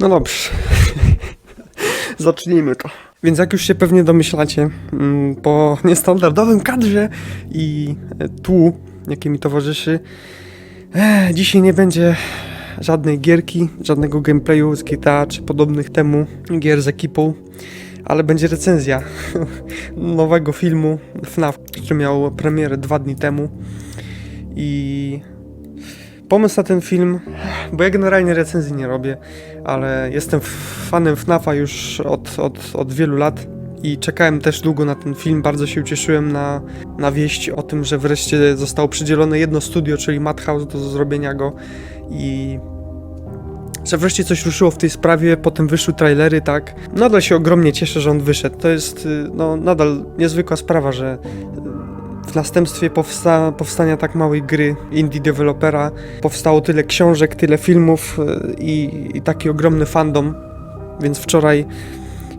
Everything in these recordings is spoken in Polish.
No dobrze. Zacznijmy to. Więc jak już się pewnie domyślacie, mm, po niestandardowym kadrze i e, tłu, jakie mi towarzyszy, e, dzisiaj nie będzie żadnej gierki, żadnego gameplayu z GTA czy podobnych temu gier z ekipą, ale będzie recenzja nowego filmu FNAF, który miał premierę dwa dni temu i pomysł na ten film, bo ja generalnie recenzji nie robię, ale jestem fanem FNAFa już od, od, od wielu lat i czekałem też długo na ten film. Bardzo się ucieszyłem na, na wieść o tym, że wreszcie zostało przydzielone jedno studio, czyli Madhouse, do zrobienia go i że wreszcie coś ruszyło w tej sprawie, potem wyszły trailery, tak. Nadal się ogromnie cieszę, że on wyszedł. To jest y, no, nadal niezwykła sprawa, że w następstwie powsta powstania tak małej gry indie dewelopera powstało tyle książek, tyle filmów y, i, i taki ogromny fandom. Więc wczoraj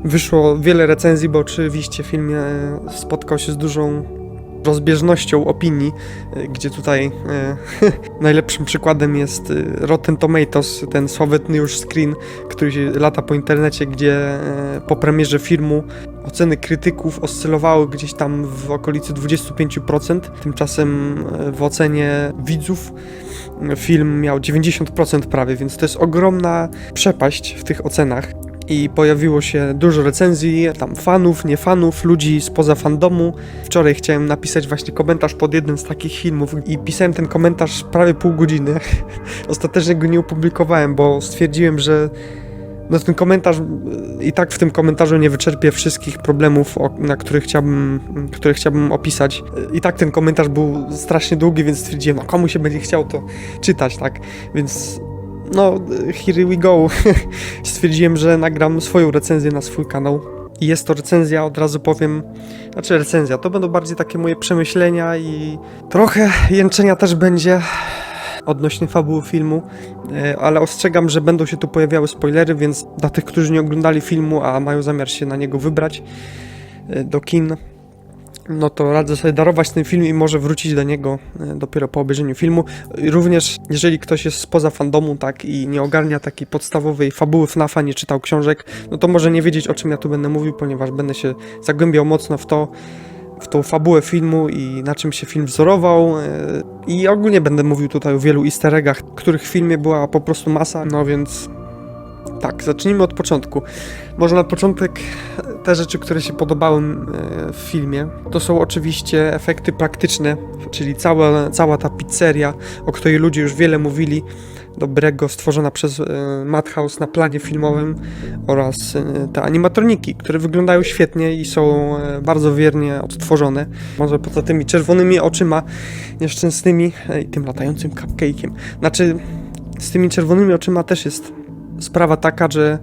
wyszło wiele recenzji, bo oczywiście film e, spotkał się z dużą rozbieżnością opinii, e, gdzie tutaj e, najlepszym przykładem jest e, Rotten Tomatoes, ten sławetny już screen, który się lata po internecie, gdzie e, po premierze filmu oceny krytyków oscylowały gdzieś tam w okolicy 25%, tymczasem e, w ocenie widzów film miał 90% prawie, więc to jest ogromna przepaść w tych ocenach i pojawiło się dużo recenzji, tam fanów, nie fanów, ludzi spoza fandomu. Wczoraj chciałem napisać właśnie komentarz pod jednym z takich filmów i pisałem ten komentarz prawie pół godziny. Ostatecznie go nie opublikowałem, bo stwierdziłem, że no ten komentarz y, i tak w tym komentarzu nie wyczerpię wszystkich problemów, o, na których chciałbym, które chciałbym opisać. Y, I tak ten komentarz był strasznie długi, więc stwierdziłem, no komu się będzie chciał to czytać, tak? Więc no, here we go. Stwierdziłem, że nagram swoją recenzję na swój kanał. I jest to recenzja, od razu powiem, znaczy recenzja, to będą bardziej takie moje przemyślenia i trochę jęczenia też będzie odnośnie fabuły filmu, e, ale ostrzegam, że będą się tu pojawiały spoilery, więc dla tych, którzy nie oglądali filmu, a mają zamiar się na niego wybrać e, do kin, no to radzę sobie darować ten film i może wrócić do niego e, dopiero po obejrzeniu filmu. Również jeżeli ktoś jest spoza fandomu, tak, i nie ogarnia takiej podstawowej fabuły FNAFa, nie czytał książek, no to może nie wiedzieć o czym ja tu będę mówił, ponieważ będę się zagłębiał mocno w to, w tą fabułę filmu i na czym się film wzorował. e, I ogólnie będę mówił tutaj o wielu easter eggach, których w filmie była po prostu masa, no więc tak, zacznijmy od początku. Może na początek te rzeczy, które się podobały e, w filmie, to są oczywiście efekty praktyczne, czyli cała, cała ta pizzeria, o której ludzie już wiele mówili, dobrego, stworzona przez e, Madhouse na planie filmowym oraz e, te animatroniki, które wyglądają świetnie i są bardzo wiernie odtworzone. Może poza tymi czerwonymi oczyma nieszczęsnymi i tym latającym cupcake'iem. Znaczy, z tymi czerwonymi oczyma też jest sprawa taka, że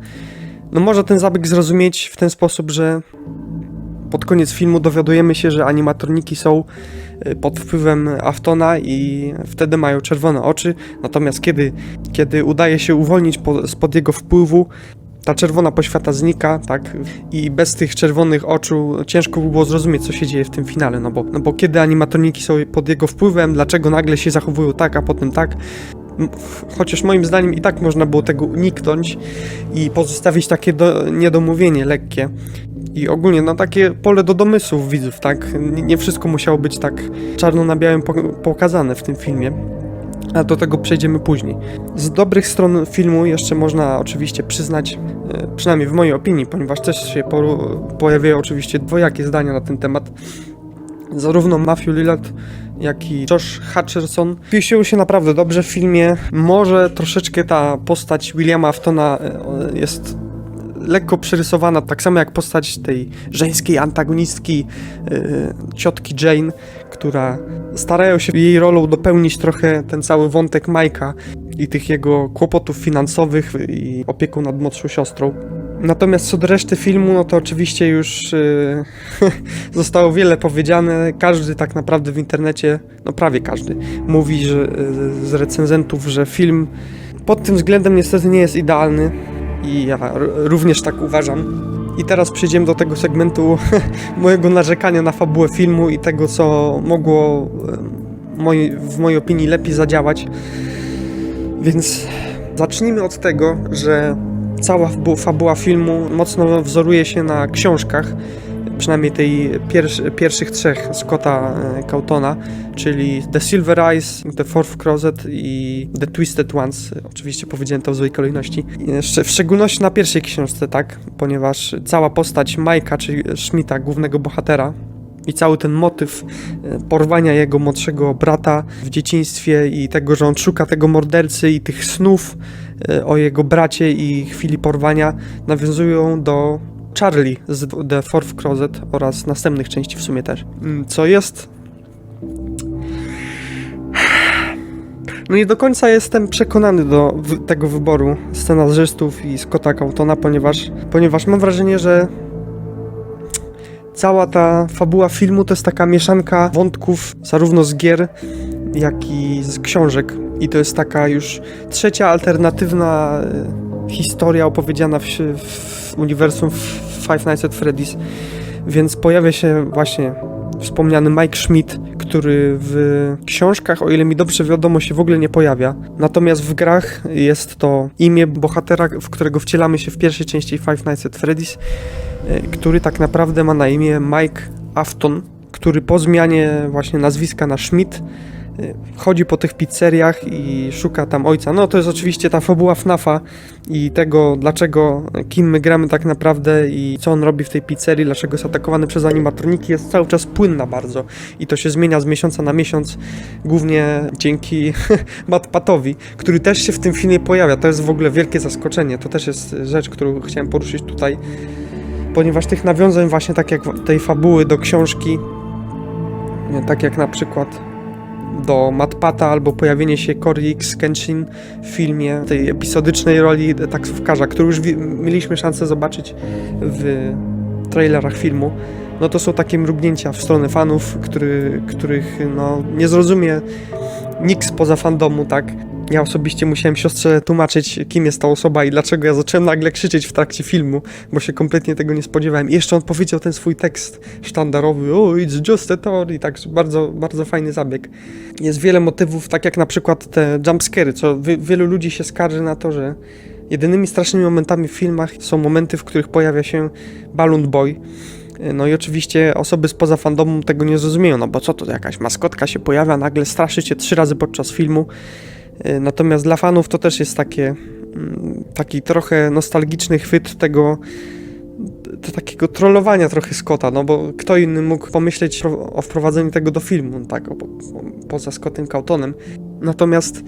no można ten zabieg zrozumieć w ten sposób, że pod koniec filmu dowiadujemy się, że animatroniki są y, pod wpływem Aftona i wtedy mają czerwone oczy, natomiast kiedy, kiedy udaje się uwolnić po, spod jego wpływu, ta czerwona poświata znika, tak? I bez tych czerwonych oczu ciężko by było zrozumieć, co się dzieje w tym finale, no bo, no bo kiedy animatroniki są pod jego wpływem, dlaczego nagle się zachowują tak, a potem tak, chociaż moim zdaniem i tak można było tego uniknąć i pozostawić takie do, niedomówienie lekkie. I ogólnie na takie pole do domysłów widzów, tak? Nie wszystko musiało być tak czarno na białym po- pokazane w tym filmie. A do tego przejdziemy później. Z dobrych stron filmu jeszcze można oczywiście przyznać, e, przynajmniej w mojej opinii, ponieważ też się pojawiają oczywiście dwojakie zdania na ten temat. Zarówno Matthew Lillard, jak i Josh Hutcherson wpisują się naprawdę dobrze w filmie. Może troszeczkę ta postać Williama Aftona e, jest lekko przerysowana, tak samo jak postać tej żeńskiej antagonistki yy, ciotki Jane, która starają się jej rolą dopełnić trochę ten cały wątek Majka i tych jego kłopotów finansowych i opieką nad młodszą siostrą. Natomiast co do reszty filmu, no to oczywiście już yy, zostało wiele powiedziane. Każdy tak naprawdę w internecie, no prawie każdy, mówi że, yy, z recenzentów, że film pod tym względem niestety nie jest idealny i ja również tak uważam. I teraz przejdziemy do tego segmentu mojego narzekania na fabułę filmu i tego, co mogło em, moi, w mojej opinii lepiej zadziałać. Więc zacznijmy od tego, że cała fabu- fabuła filmu mocno wzoruje się na książkach, przynajmniej tej pierwszy, pierwszych trzech Scotta e, Cautona, czyli The Silver Eyes, The Fourth Closet i The Twisted Ones. Oczywiście powiedziałem to w złej kolejności. W szczególności na pierwszej książce, tak, ponieważ cała postać Majka, czyli Schmidta, głównego bohatera, i cały ten motyw e, porwania jego młodszego brata w dzieciństwie i tego, że on szuka tego mordercy i tych snów o jego bracie i chwili porwania nawiązują do Charlie z The Fourth Closet oraz następnych części w sumie też. Mm, Co jest... No nie do końca jestem przekonany do tego wyboru scenarzystów i Scotta Cautona, ponieważ, ponieważ mam wrażenie, że cała ta fabuła filmu to jest taka mieszanka wątków zarówno z gier, jak i z książek. I to jest taka już trzecia alternatywna e, historia opowiedziana w, w uniwersum Five Nights at Freddy's. Więc pojawia się właśnie wspomniany Mike Schmidt, który w książkach, o ile mi dobrze wiadomo, się w ogóle nie pojawia. Natomiast w grach jest to imię bohatera, w którego wcielamy się w pierwszej części Five Nights at Freddy's, e, który tak naprawdę ma na imię Mike Afton, który po zmianie właśnie nazwiska na Schmidt chodzi po tych pizzeriach i szuka tam ojca. No to jest oczywiście ta fabuła FNAFa i tego, dlaczego, kim my gramy tak naprawdę i co on robi w tej pizzerii, dlaczego jest atakowany przez animatroniki, jest cały czas płynna bardzo i to się zmienia z miesiąca na miesiąc, głównie dzięki Matt Patowi, który też się w tym filmie pojawia. To jest w ogóle wielkie zaskoczenie. To też jest rzecz, którą chciałem poruszyć tutaj, ponieważ tych nawiązań właśnie tak jak tej fabuły do książki, tak jak na przykład do Matpata albo pojawienie się Cory X Kenshin w filmie, tej epizodycznej roli taksówkarza, który już mieliśmy szansę zobaczyć w trailerach filmu, no to są takie mrugnięcia w stronę fanów, który, których no, nie zrozumie nikt spoza fandomu, tak? Ja osobiście musiałem siostrze tłumaczyć, kim jest ta osoba i dlaczego ja zacząłem nagle krzyczeć w trakcie filmu, bo się kompletnie tego nie spodziewałem. I jeszcze on powiedział ten swój tekst sztandarowy, o, it's just a i tak bardzo, bardzo fajny zabieg. Jest wiele motywów, tak jak na przykład te jumpscary, co wi- wielu ludzi się skarży na to, że jedynymi strasznymi momentami w filmach są momenty, w których pojawia się Balloon Boy. No i oczywiście osoby spoza fandomu tego nie zrozumieją, no bo co to jakaś maskotka się pojawia, nagle straszy cię trzy razy podczas filmu. Y, Natomiast dla fanów to też jest takie, mm, taki trochę nostalgiczny chwyt tego, takiego trollowania trochę Scotta, no bo kto inny mógł pomyśleć o- wprowadzeniu tego do filmu, tak, poza Scottem Cautonem. Natomiast,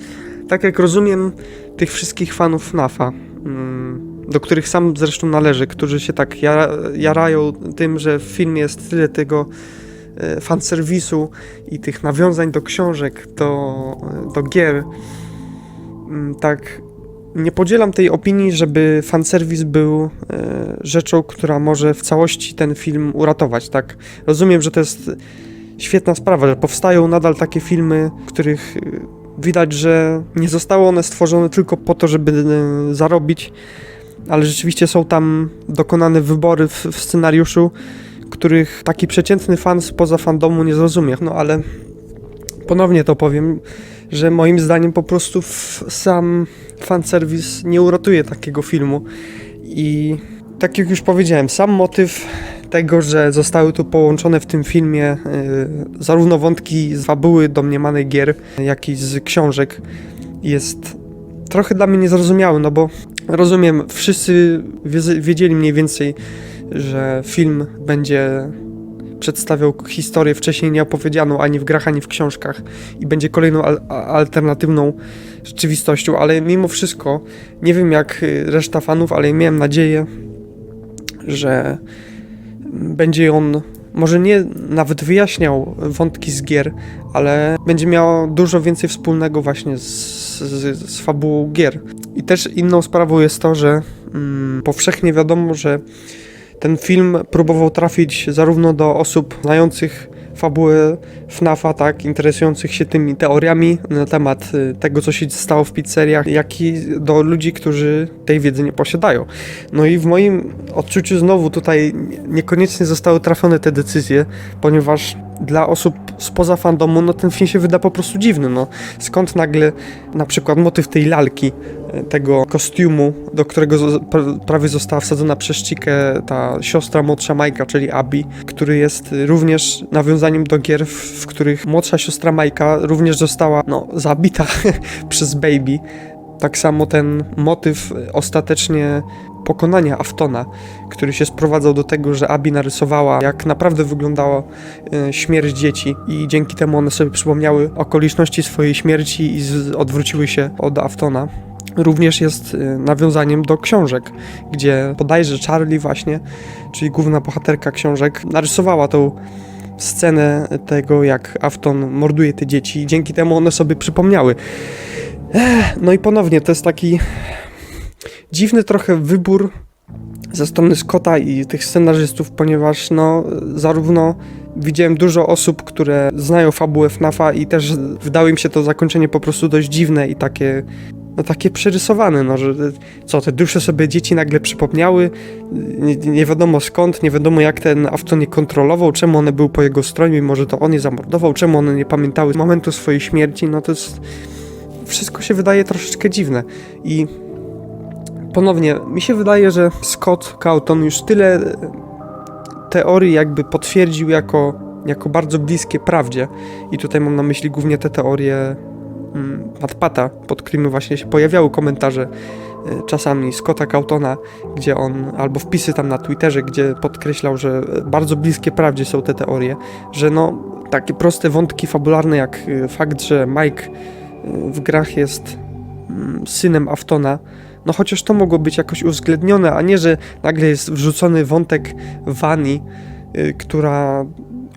tak jak rozumiem tych wszystkich fanów FNAFa, mm, do których sam zresztą należy, którzy się tak jara, jarają tym, że w filmie jest tyle tego fanserwisu i tych nawiązań do książek, do, do gier, mm, tak nie podzielam tej opinii, żeby fanserwis był e, rzeczą, która może w całości ten film uratować, tak? Rozumiem, że to jest świetna sprawa, że powstają nadal takie filmy, których e, widać, że nie zostały one stworzone tylko po to, żeby e, zarobić, ale rzeczywiście są tam dokonane wybory w, w scenariuszu, których taki przeciętny fan spoza fandomu nie zrozumie. No ale ponownie to powiem, że moim zdaniem po prostu sam fanserwis nie uratuje takiego filmu. I tak jak już powiedziałem, sam motyw tego, że zostały tu połączone w tym filmie y, zarówno wątki z fabuły domniemanej gier, jak i z książek, jest trochę dla mnie niezrozumiały, no bo rozumiem, wszyscy wie- wiedzieli mniej więcej, że film będzie przedstawiał historię wcześniej nieopowiedzianą ani w grach, ani w książkach i będzie kolejną al- alternatywną rzeczywistością, ale mimo wszystko nie wiem jak y, reszta fanów, ale miałem nadzieję, że będzie on może nie nawet wyjaśniał wątki z gier, ale będzie miał dużo więcej wspólnego właśnie z, z, z fabułą gier. I też inną sprawą jest to, że mm, powszechnie wiadomo, że ten film próbował trafić zarówno do osób znających fabułę FNAFa, tak, interesujących się tymi teoriami na temat y, tego, co się stało w pizzeriach, jak i do ludzi, którzy tej wiedzy nie posiadają. No i w moim odczuciu znowu tutaj nie- niekoniecznie zostały trafione te decyzje, ponieważ dla osób spoza fandomu, no ten film się wyda po prostu dziwny, no. Skąd nagle na przykład motyw tej lalki, tego kostiumu, do którego prawie została wsadzona przez ta siostra młodsza Majka, czyli Abby, który jest również nawiązaniem do gier, w, których młodsza siostra Majka również została, no, zabita przez Baby. Tak samo ten motyw ostatecznie pokonania Aftona, który się sprowadzał do tego, że Abi narysowała, jak naprawdę wyglądała e, śmierć dzieci i dzięki temu one sobie przypomniały okoliczności swojej śmierci i odwróciły się od Aftona. Również jest e, nawiązaniem do książek, gdzie bodajże Charlie właśnie, czyli główna bohaterka książek, narysowała tą scenę tego, jak Afton morduje te dzieci i dzięki temu one sobie przypomniały. No i ponownie, to jest taki dziwny trochę wybór ze strony Scotta i tych scenarzystów, ponieważ no zarówno widziałem dużo osób, które znają fabułę FNAFa i też wydało im się to zakończenie po prostu dość dziwne i takie no takie przerysowane, no że co, te dusze sobie dzieci nagle przypomniały, nie, nie wiadomo skąd, nie wiadomo jak ten Afton je kontrolował, czemu one były po jego stronie, może to on je zamordował, czemu one nie pamiętały momentu swojej śmierci, no to jest wszystko się wydaje troszeczkę dziwne i ponownie, mi się wydaje, że Scott Cawthon już tyle e, teorii jakby potwierdził jako, jako bardzo bliskie prawdzie. I tutaj mam na myśli głównie te teorie Patpata, pod którymi właśnie się pojawiały komentarze e, czasami Scotta Cawthona, gdzie on, albo wpisy tam na Twitterze, gdzie podkreślał, że bardzo bliskie prawdzie są te teorie, że no takie proste wątki fabularne jak e, fakt, że Mike e, w grach jest mm, synem Aftona, no chociaż to mogło być jakoś uwzględnione, a nie, że nagle jest wrzucony wątek Wani, y, która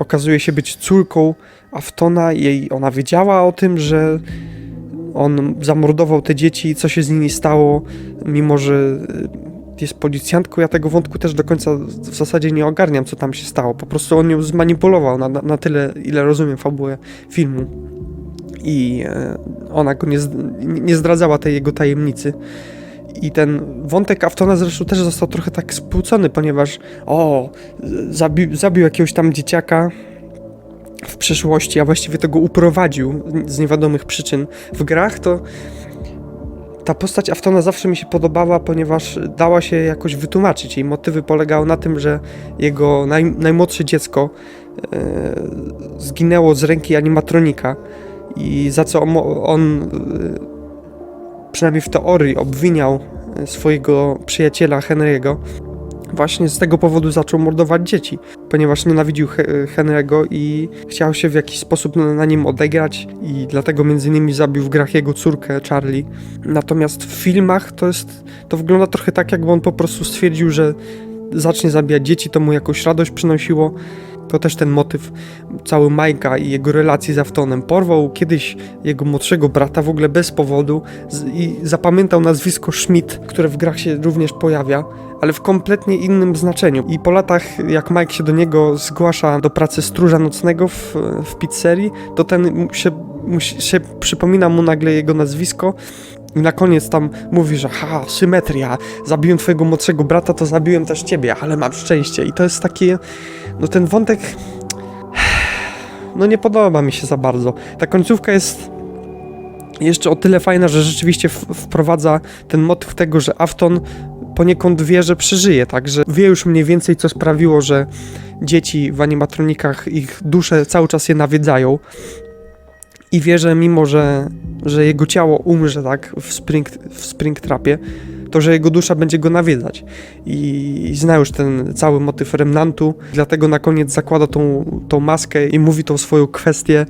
okazuje się być córką Aftona jej, ona wiedziała o tym, że on zamordował te dzieci co się z nimi stało, mimo że y, jest policjantką, ja tego wątku też do końca w zasadzie nie ogarniam, co tam się stało. Po prostu on ją zmanipulował na, na, tyle, ile rozumiem fabułę filmu. I e, ona go nie, nie zdradzała tej jego tajemnicy. I ten wątek Aftona zresztą też został trochę tak spłucony, ponieważ o, zabił, zabił jakiegoś tam dzieciaka w przeszłości, a właściwie tego uprowadził z niewiadomych przyczyn. W grach to ta postać Aftona zawsze mi się podobała, ponieważ dała się jakoś wytłumaczyć. Jej motywy polegały na tym, że jego naj, najmłodsze dziecko e, zginęło z ręki animatronika i za co on, on e, przynajmniej w teorii obwiniał e, swojego przyjaciela Henry'ego. Właśnie z tego powodu zaczął mordować dzieci, ponieważ nienawidził He- Henry'ego i chciał się w jakiś sposób na nim odegrać i dlatego między innymi zabił w grach jego córkę Charlie. Natomiast w filmach to jest, to wygląda trochę tak, jakby on po prostu stwierdził, że zacznie zabijać dzieci, to mu jakąś radość przynosiło. To też ten motyw cały Majka i jego relacji z Aftonem. Porwał kiedyś jego młodszego brata w ogóle bez powodu i zapamiętał nazwisko Schmidt, które w grach się również pojawia, ale w kompletnie innym znaczeniu. I po latach, jak Mike się do niego zgłasza do pracy stróża nocnego w, w pizzerii, to ten się, się przypomina mu nagle jego nazwisko i na koniec tam mówi, że ha, symetria, zabiłem twojego młodszego brata, to zabiłem też ciebie, ale mam szczęście. I to jest takie, no ten wątek, no nie podoba mi się za bardzo. Ta końcówka jest jeszcze o tyle fajna, że rzeczywiście wprowadza ten motyw tego, że Afton poniekąd wie, że przeżyje, także wie już mniej więcej, co sprawiło, że dzieci w animatronikach, ich dusze cały czas je nawiedzają i wie, że mimo, że, że jego ciało umrze tak w, spring, w Springtrapie, to że jego dusza będzie go nawiedzać. I, zna już ten cały motyw remnantu, dlatego na koniec zakłada tą, tą maskę i mówi tą swoją kwestię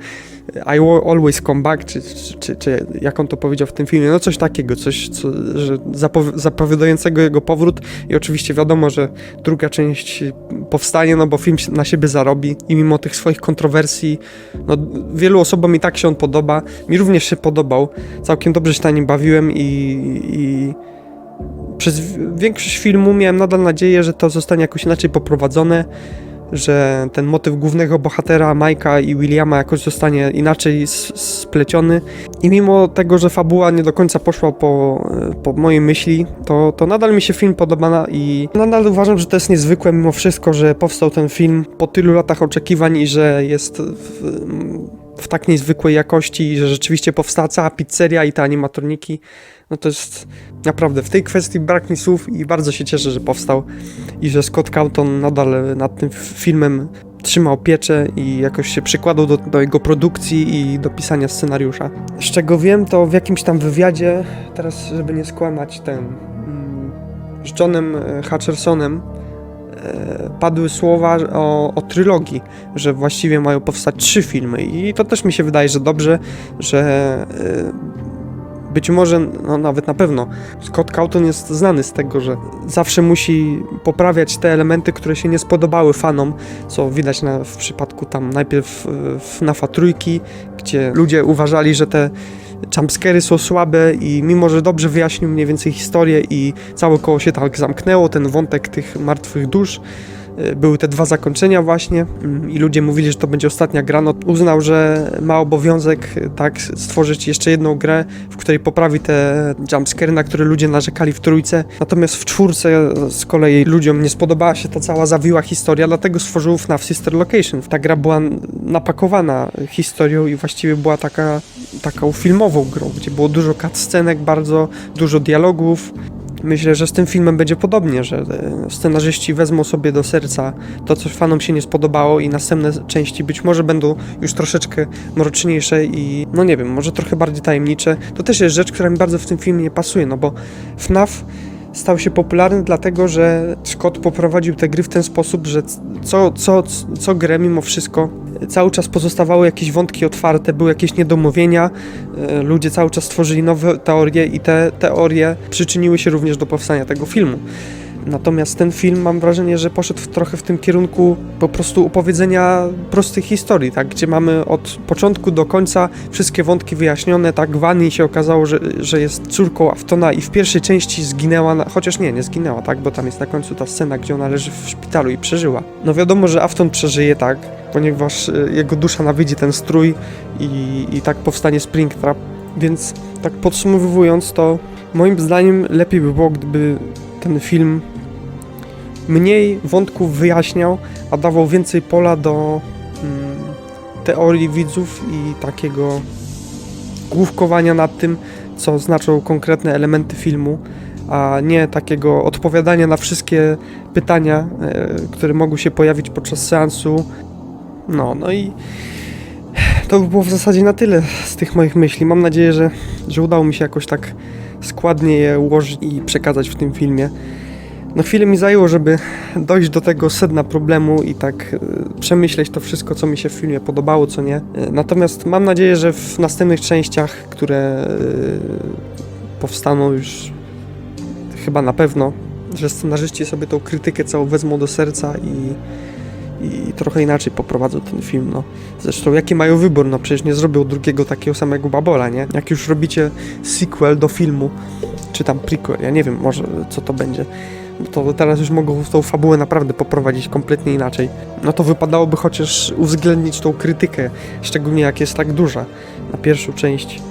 I always come back, czy, czy, czy, czy jak on to powiedział w tym filmie, no coś takiego, coś co, że zapowi- zapowiadającego jego powrót i oczywiście wiadomo, że druga część powstanie, no bo film na siebie zarobi i mimo tych swoich kontrowersji, no wielu osobom i tak się on podoba, mi również się podobał, całkiem dobrze się na nim bawiłem i, i przez większość filmu miałem nadal nadzieję, że to zostanie jakoś inaczej poprowadzone, że ten motyw głównego bohatera, Mike'a i Williama jakoś zostanie inaczej spleciony. I mimo tego, że fabuła nie do końca poszła po, po mojej myśli, to, to nadal mi się film podoba i nadal uważam, że to jest niezwykłe mimo wszystko, że powstał ten film po tylu latach oczekiwań i że jest w, w tak niezwykłej jakości że rzeczywiście powstała cała pizzeria i te animatroniki. No to jest naprawdę w tej kwestii brak mi słów i bardzo się cieszę, że powstał i że Scott Cawthon nadal nad tym filmem trzymał pieczę i jakoś się przykładał do, do jego produkcji i do pisania scenariusza. Z czego wiem, to w jakimś tam wywiadzie, teraz żeby nie skłamać, ten mm, z Johnem e, Hutchersonem padły słowa o, o trylogii, że właściwie mają powstać trzy filmy. I to też mi się wydaje, że dobrze, że e, być może, no nawet na pewno, Scott Cawthon jest znany z tego, że zawsze musi poprawiać te elementy, które się nie spodobały fanom, co widać na, w przypadku tam najpierw e, FNAFa trójki, gdzie ludzie uważali, że te jumpscary są słabe i mimo, że dobrze wyjaśnił mniej więcej historię i całe koło się tak zamknęło, ten wątek tych martwych dusz, były te dwa zakończenia właśnie mm, i ludzie mówili, że to będzie ostatnia gra, no uznał, że ma obowiązek y, tak stworzyć jeszcze jedną grę, w której poprawi te jumpscary, na które ludzie narzekali w trójce, natomiast w czwórce z kolei ludziom nie spodobała się ta cała zawiła historia, dlatego stworzył FNAF Sister Location. Ta gra była napakowana historią i właściwie była taka taką filmową grą, gdzie było dużo cutscenek, bardzo dużo dialogów. Myślę, że z tym filmem będzie podobnie, że e, scenarzyści wezmą sobie do serca to, co fanom się nie spodobało i następne części być może będą już troszeczkę mroczniejsze i no nie wiem, może trochę bardziej tajemnicze. To też jest rzecz, która mi bardzo w tym filmie nie pasuje, no bo FNAF stał się popularny dlatego, że Scott poprowadził te gry w ten sposób, że co, co, co grę mimo wszystko cały czas pozostawały jakieś wątki otwarte, były jakieś niedomówienia, e, ludzie cały czas tworzyli nowe teorie i te teorie przyczyniły się również do powstania tego filmu. Natomiast ten film mam wrażenie, że poszedł w, trochę w tym kierunku po prostu opowiedzenia prostych historii, tak, gdzie mamy od początku do końca wszystkie wątki wyjaśnione, tak, Wani się okazało, że, że jest córką Aftona i w pierwszej części zginęła, na, chociaż nie, nie zginęła, tak, bo tam jest na końcu ta scena, gdzie ona leży w szpitalu i przeżyła. No wiadomo, że Afton przeżyje, tak, ponieważ e, jego dusza nawiedzi ten strój i, i tak powstanie Springtrap, więc tak podsumowując to moim zdaniem lepiej by było, gdyby ten film mniej wątków wyjaśniał, a dawał więcej pola do mm, teorii widzów i takiego główkowania nad tym, co znaczą konkretne elementy filmu, a nie takiego odpowiadania na wszystkie pytania, e, które mogły się pojawić podczas seansu. No, no i to by było w zasadzie na tyle z tych moich myśli. Mam nadzieję, że, że udało mi się jakoś tak składnie je ułożyć i przekazać w tym filmie. No chwilę mi zajęło, żeby dojść do tego sedna problemu i tak e, przemyśleć to wszystko, co mi się w filmie podobało, co nie. E, Natomiast mam nadzieję, że w następnych częściach, które e, powstaną już chyba na pewno, że scenarzyści sobie tą krytykę całą wezmą do serca i, i trochę inaczej poprowadzą ten film, no. Zresztą jaki mają wybór, no przecież nie zrobią drugiego takiego samego Babola, nie? Jak już robicie sequel do filmu, czy tam prequel, ja nie wiem może co to będzie, to teraz już mogą tą fabułę naprawdę poprowadzić kompletnie inaczej. No to wypadałoby chociaż uwzględnić tą krytykę, szczególnie jak jest tak duża na pierwszą część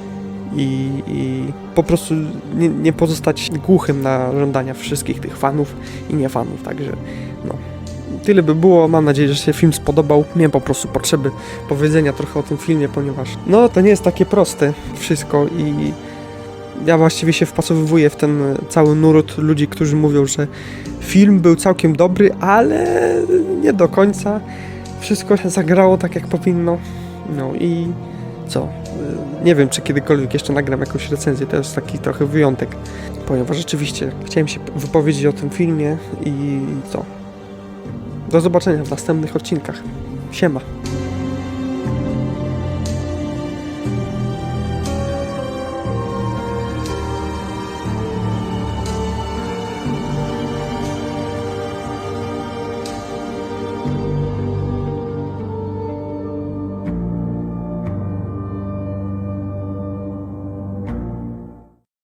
i, i po prostu nie, nie pozostać głuchym na żądania wszystkich tych fanów i nie fanów, także no. Tyle by było, mam nadzieję, że się film spodobał. Miałem po prostu potrzeby powiedzenia trochę o tym filmie, ponieważ no to nie jest takie proste wszystko i ja właściwie się wpasowywuję w ten cały nurt ludzi, którzy mówią, że film był całkiem dobry, ale nie do końca. Wszystko zagrało tak, jak powinno. No i co? Y, Nie wiem, czy kiedykolwiek jeszcze nagram jakąś recenzję. To jest taki trochę wyjątek, ponieważ rzeczywiście chciałem się wypowiedzieć o tym filmie i co? Do zobaczenia w następnych odcinkach. Siema.